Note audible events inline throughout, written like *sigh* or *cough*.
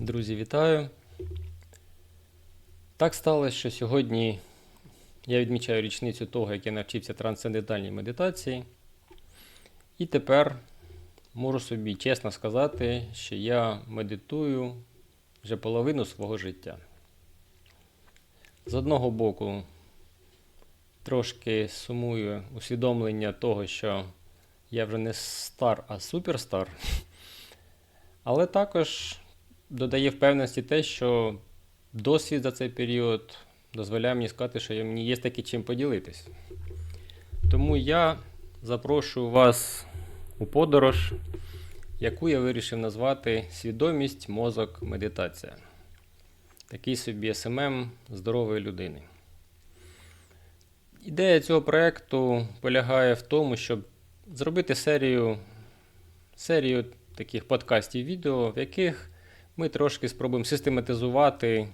Друзі, вітаю! Так сталося, що сьогодні я відмічаю річницю того, як я навчився трансцендентальній медитації. І тепер можу собі чесно сказати, що я медитую вже половину свого життя. З одного боку, трошки сумую усвідомлення того, що я вже не стар, а суперстар. Але також додає впевненості те, що досвід за цей період дозволяє мені сказати, що мені є таки чим поділитись. Тому я запрошую вас у подорож, яку я вирішив назвати Свідомість, мозок, медитація. Такий собі СММ здорової людини. Ідея цього проєкту полягає в тому, щоб зробити серію, серію таких подкастів відео, в яких ми трошки спробуємо систематизувати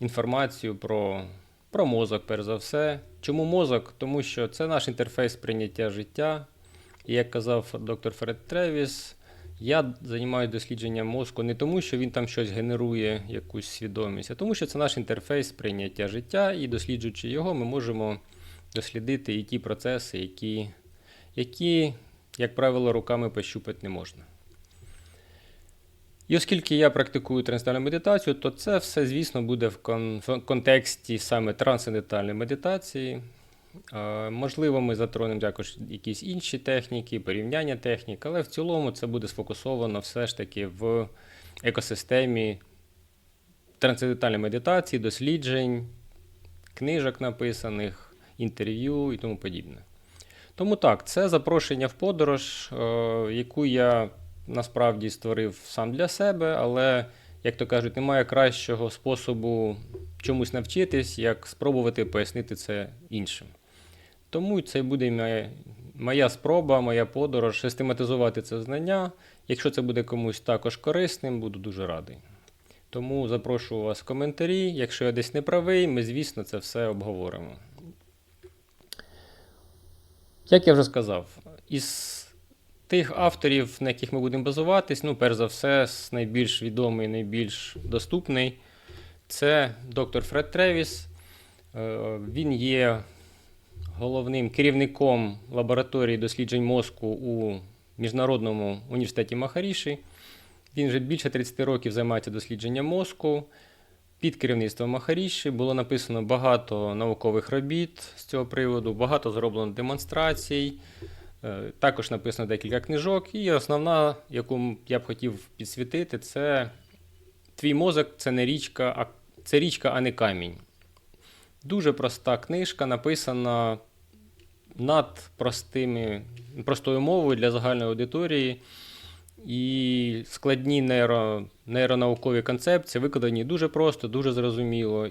інформацію про, про мозок, перш за все. Чому мозок? Тому що це наш інтерфейс прийняття життя. І як казав доктор Фред Тревіс, я займаюся дослідженням мозку не тому, що він там щось генерує, якусь свідомість, а тому, що це наш інтерфейс прийняття життя, і досліджуючи його, ми можемо дослідити і ті процеси, які, які як правило, руками пощупати не можна. І оскільки я практикую трансцендентальну медитацію, то це все, звісно, буде в, контексті саме трансцендентальної медитації. Можливо, ми затронемо також якісь інші техніки, порівняння технік, але в цілому це буде сфокусовано все ж таки в екосистемі трансцендентальної медитації, досліджень, книжок написаних, інтерв'ю і тому подібне. Тому так, це запрошення в подорож, е, яку я насправді створив сам для себе, але, як то кажуть, немає кращого способу чомусь навчитись, як спробувати пояснити це іншим. Тому це буде моя, спроба, моя подорож систематизувати це знання. Якщо це буде комусь також корисним, буду дуже радий. Тому запрошую вас в коментарі. Якщо я десь не правий, ми, звісно, це все обговоримо. Як я вже сказав, із тих авторів, на яких ми будемо базуватись, ну, перш за все, найбільш відомий, найбільш доступний, це доктор Фред Тревіс. Е, Він є головним керівником лабораторії досліджень мозку у Міжнародному університеті Махаріші. Він вже більше 30 років займається дослідженням мозку. Під керівництвом Махаріші було написано багато наукових робіт з цього приводу, багато зроблено демонстрацій. Е, Також написано декілька книжок. І основна, яку я б хотів підсвітити, це твій мозок це не річка, а це річка, а не камінь. Дуже проста книжка, написана над простими, простою мовою для загальної аудиторії. І складні нейро, нейронаукові концепції викладені дуже просто, дуже зрозуміло.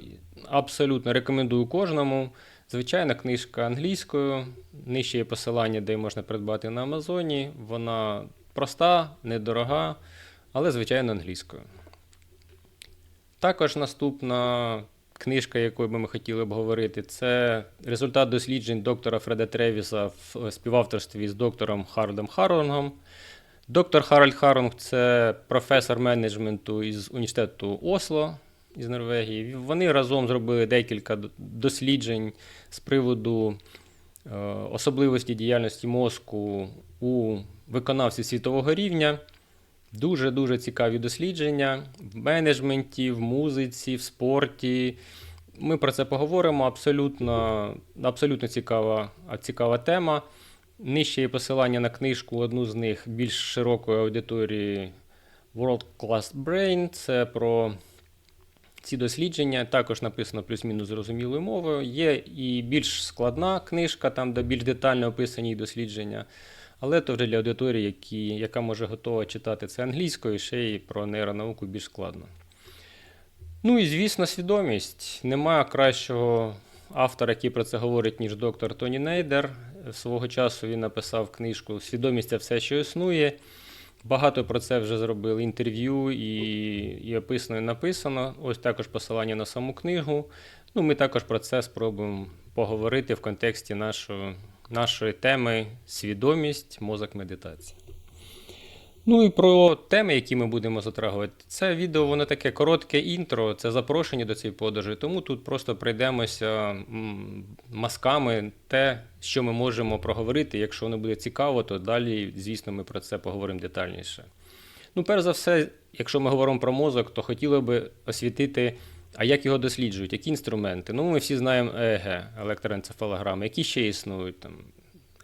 Абсолютно рекомендую кожному. Звичайна книжка англійською. Нижче є посилання, де її можна придбати на Амазоні. Вона проста, недорога, але звичайно англійською. Також наступна книжка, яку би ми хотіли обговорити, це результат досліджень доктора Фреда Тревіса в співавторстві з доктором Харлем Харонгом. Доктор Харальд Харонг це професор менеджменту із університету Осло із Норвегії. Вони разом зробили декілька досліджень з приводу е, особливості діяльності мозку у виконавців світового рівня. Дуже-дуже цікаві дослідження в менеджменті, в музиці, в спорті. Ми про це поговоримо. Абсолютно, абсолютно цікава, цікава тема. Нижче є посилання на книжку, одну з них більш широкої аудиторії World Class Brain. Це про ці дослідження. Також написано плюс-мінус зрозумілою мовою. Є і більш складна книжка, там, де більш детально описані дослідження. Але то вже для аудиторії, які, яка може готова читати це англійською, ще й про нейронауку більш складно. Ну і звісно, свідомість. Нема кращого автора, який про це говорить, ніж доктор Тоні Нейдер. Свого часу він написав книжку Свідомість це все, що існує. Багато про це вже зробили інтерв'ю і, і описано і написано. Ось також посилання на саму книгу. Ну, ми також про це спробуємо поговорити в контексті нашої, нашої теми свідомість, мозок медитації. Ну і про теми, які ми будемо затрагувати. Це відео, воно таке коротке інтро, це запрошення до цієї подорожі. Тому тут просто пройдемося м, мазками те, що ми можемо проговорити. Якщо воно буде цікаво, то далі, звісно, ми про це поговоримо детальніше. Ну, перш за все, якщо ми говоримо про мозок, то хотіло би освітити, а як його досліджують, які інструменти. Ну, ми всі знаємо ЕЕГ, електроенцефалограми, які ще існують там.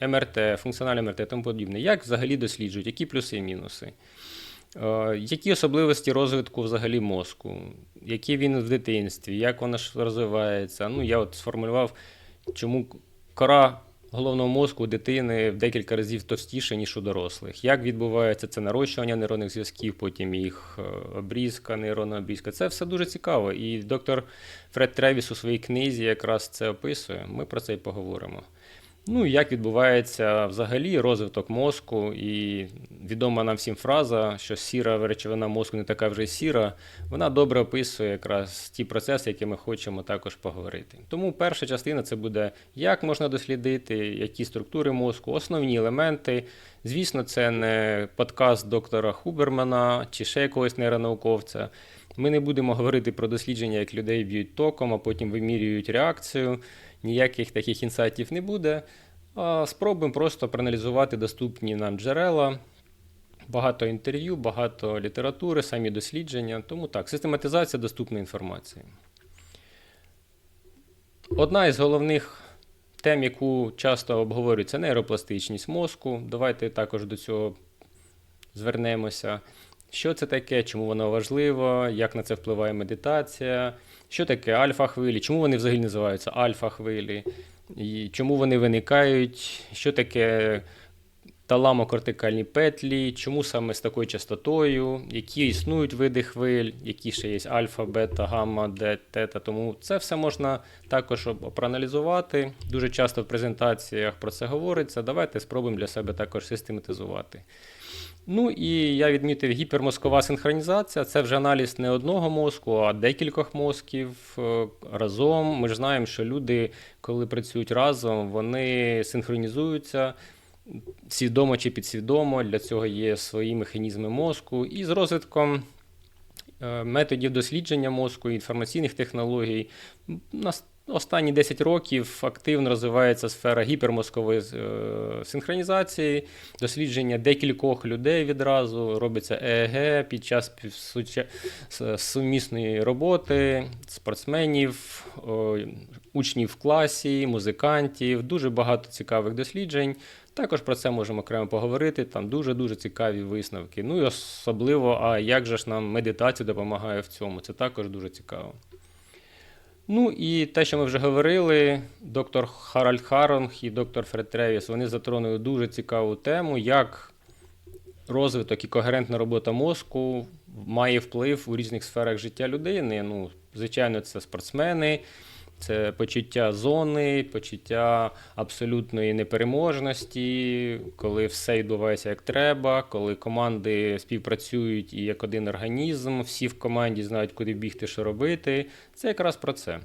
МРТ, функціональне МРТ і тому подібне. Як взагалі досліджують, які плюси і мінуси? Е, Які особливості розвитку взагалі мозку? Який він в дитинстві, як воно ж розвивається? Ну, я от сформулював, чому кора головного мозку у дитини в декілька разів товстіша, ніж у дорослих. Як відбувається це нарощування нейронних зв'язків, потім їх е, обрізка, нейронна обрізка. Це все дуже цікаво. І доктор Фред Тревіс у своїй книзі якраз це описує. Ми про це і поговоримо. Ну, як відбувається взагалі розвиток мозку, і відома нам всім фраза, що сіра речовина мозку не така вже сіра, вона добре описує якраз ті процеси, які ми хочемо також поговорити. Тому перша частина це буде, як можна дослідити, які структури мозку, основні елементи. Звісно, це не подкаст доктора Хубермана чи ще якогось нейронауковця. Ми не будемо говорити про дослідження, як людей б'ють током, а потім вимірюють реакцію ніяких таких інсайтів не буде. Спробуємо просто проаналізувати доступні нам джерела, багато інтерв'ю, багато літератури, самі дослідження. Тому так, систематизація доступної інформації. Одна із головних тем, яку часто обговорюють, це нейропластичність мозку. Давайте також до цього звернемося. Що це таке, чому воно важливо, як на це впливає медитація, що таке альфа-хвилі, чому вони взагалі називаються альфа-хвилі, і чому вони виникають, що таке таламокортикальні петлі, чому саме з такою частотою, які існують види хвиль, які ще є альфа, бета, гамма, де, тета. Тому це все можна також проаналізувати. Дуже часто в презентаціях про це говориться. Давайте спробуємо для себе також систематизувати. Ну і я відмітив гіпермозкова синхронізація. Це вже аналіз не одного мозку, а декількох мозків е, разом. Ми ж знаємо, що люди, коли працюють разом, вони синхронізуються свідомо чи підсвідомо. Для цього є свої механізми мозку. І з розвитком е, методів дослідження мозку, інформаційних технологій, нас Останні 10 років активно розвивається сфера гіпермозкової е, синхронізації, дослідження декількох людей відразу, робиться ЕЕГ під час сумісної роботи, спортсменів, учнів в класі, музикантів, дуже багато цікавих досліджень. Також про це можемо окремо поговорити. Там дуже-дуже цікаві висновки. Ну і особливо, а як же ж нам медитація допомагає в цьому? Це також дуже цікаво. Ну і те, що ми вже говорили, доктор Харальд Харонг і доктор Фред Тревіс, вони затронули дуже цікаву тему, як розвиток і когерентна робота мозку має вплив у різних сферах життя людини. Ну, Звичайно, це спортсмени. Це почуття зони, почуття абсолютної непереможності, коли все відбувається як треба, коли команди співпрацюють і як один організм, всі в команді знають, куди бігти, що робити. Це якраз про це.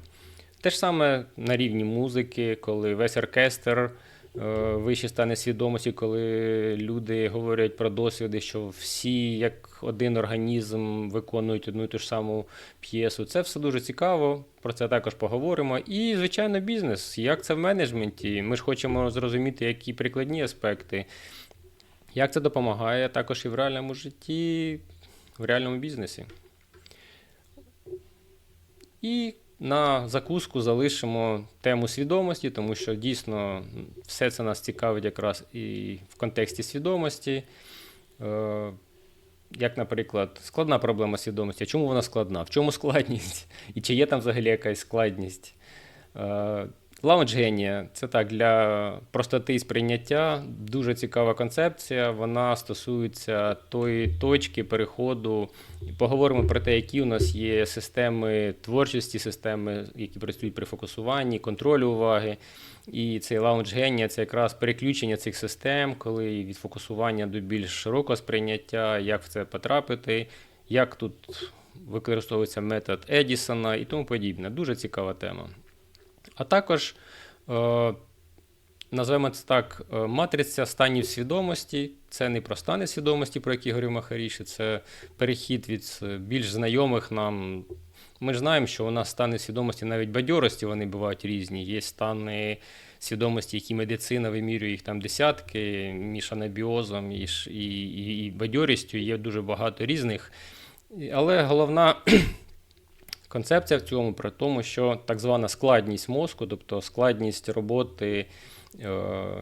Те ж саме на рівні музики, коли весь оркестр. Е, вище стане свідомості, коли люди говорять про досвіди, що всі як один організм виконують одну і ту ж саму п'єсу. Це все дуже цікаво, про це також поговоримо. І, звичайно, бізнес. Як це в менеджменті? Ми ж хочемо зрозуміти, які прикладні аспекти, як це допомагає також і в реальному житті, в реальному бізнесі. І на закуску залишимо тему свідомості, тому що дійсно все це нас цікавить якраз і в контексті свідомості. Е, як, наприклад, складна проблема свідомості. Чому вона складна? В чому складність? І чи є там взагалі якась складність? Лаунж генія це так для простоти сприйняття. Дуже цікава концепція. Вона стосується тої точки переходу. Поговоримо про те, які у нас є системи творчості, системи, які працюють при фокусуванні, контролю уваги. І цей лаунж генія це якраз переключення цих систем, коли від фокусування до більш широкого сприйняття, як в це потрапити, як тут використовується метод Едісона і тому подібне. Дуже цікава тема. А також е, називаємо це так, е, матриця станів свідомості. Це не про стани свідомості, про які говорив Махаріші, це перехід від е, більш знайомих нам. Ми ж знаємо, що у нас стани свідомості, навіть бадьорості, вони бувають різні. Є стани свідомості, які медицина вимірює їх там десятки, між анабіозом і, і, і, і бадьорістю є дуже багато різних. Але головна концепція в цьому про тому, що так звана складність мозку, тобто складність роботи е,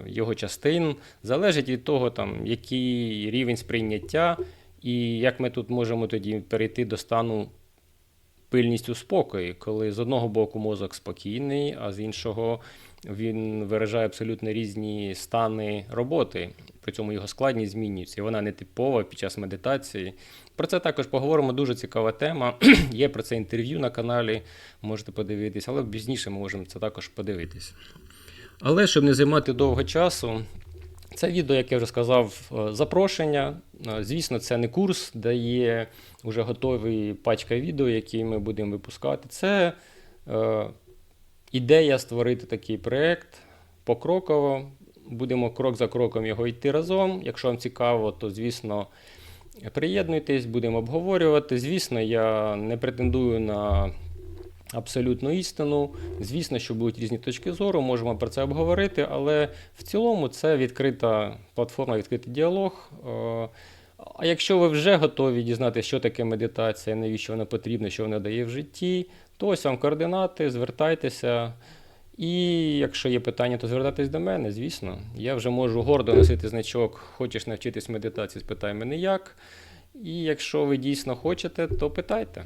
його частин, залежить від того, там, який рівень сприйняття, і як ми тут можемо тоді перейти до стану пильністю спокою, коли з одного боку мозок спокійний, а з іншого він виражає абсолютно різні стани роботи. При цьому його складність змінюється, і вона не типова під час медитації. Про це також поговоримо. Дуже цікава тема. *clears throat* Є про це інтерв'ю на каналі, можете подивитись, але пізніше ми можемо це також подивитись. Але щоб не займати довго часу, це відео, як я вже сказав, е, запрошення. Е, Звісно, це не курс, де є вже готові пачка відео, які ми будемо випускати. Це е, ідея створити такий проєкт покроково. Будемо крок за кроком його йти разом. Якщо вам цікаво, то звісно. Приєднуйтесь, будемо обговорювати. Звісно, я не претендую на абсолютну істину. Звісно, що будуть різні точки зору, можемо про це обговорити, але в цілому це відкрита платформа, відкритий діалог. А якщо ви вже готові дізнатися, що таке медитація, навіщо вона потрібна, що вона дає в житті, то ось вам координати, звертайтеся. І якщо є питання, то звертайтесь до мене, звісно. Я вже можу гордо носити значок Хочеш навчитись медитації, спитай мене як. І якщо ви дійсно хочете, то питайте.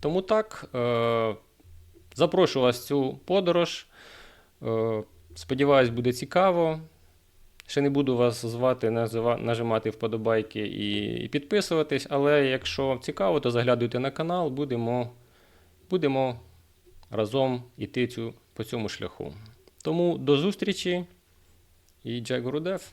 Тому так, е, запрошую вас в цю подорож. Е, сподіваюсь, буде цікаво. Ще не буду вас звати, нажимати вподобайки і, підписуватись, але якщо цікаво, то заглядуйте на канал, будемо, будемо разом іти цю, по цьому шляху. Тому до зустрічі і Джек Гурудев.